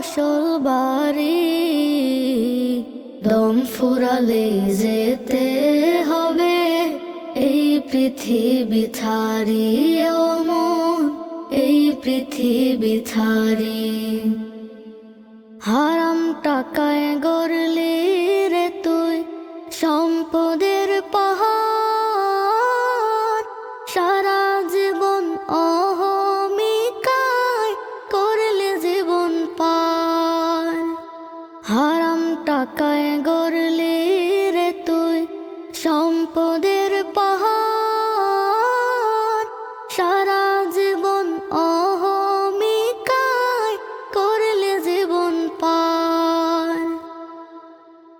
আসল বাড়ি, দম ফুরালে যেতে হবে। এই পৃথিবী থারি এই পৃথিবী থারি হারাম টাকায় গড়ল টাকায় গড়লি রে তুই সম্পদের পাহাড়। সারা জীবন অহমিকায় করলে জীবন পার।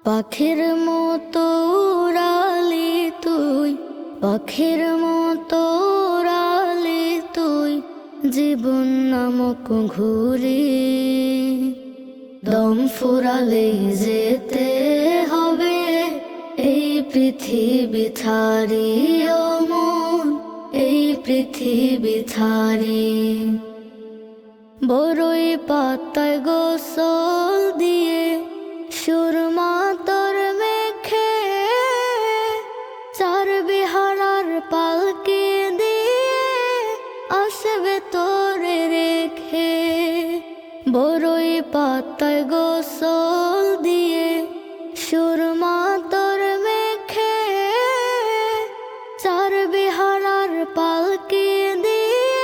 পাখির মতো উড়ালি তুই, পাখির মতো উড়ালি তুই, জীবন নামক ঘুরি দম ফুরালে যেতে হবে। এই পৃথিবী মন এই পৃথিবী ছাড়ি। বড়ই পাতায় গোসল দিয়ে সুরমা তোর মেখে, চার বিহারার পালকে দিয়ে আসবে তোরে রেখে। পাতায় গোসল দিয়ে সুরমা তোর মেখে চার বিহারার পালকে দিয়ে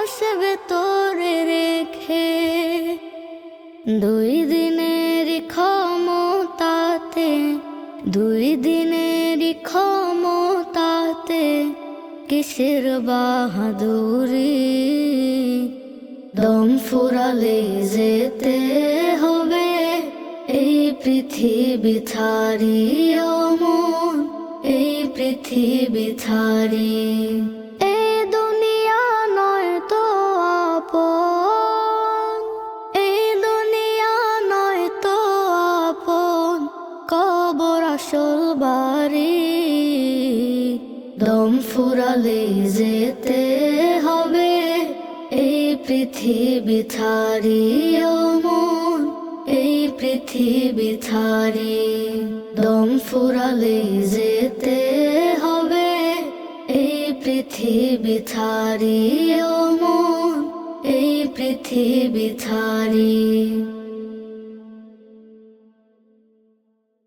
আসবে তোরে রেখে। দুই দিনের ক্ষমতাতে, দুই দিনের ক্ষমতাতে কিসের বাহাদুরি? দম ফুরালে যেতে হবে। এই পৃথিবী ছাড়িও মন এই পৃথিবী ছাড়ি। এই নয় এই দুনিয়া নয় বাড়ি। দম ফুরালে যেতে হবে। পৃথিবী থারি অমন, এই পৃথিবী ছাড়ি। দম ফুরালে যেতে হবে, এই পৃথিবী থারি অমন, এই পৃথিবী ছাড়ি।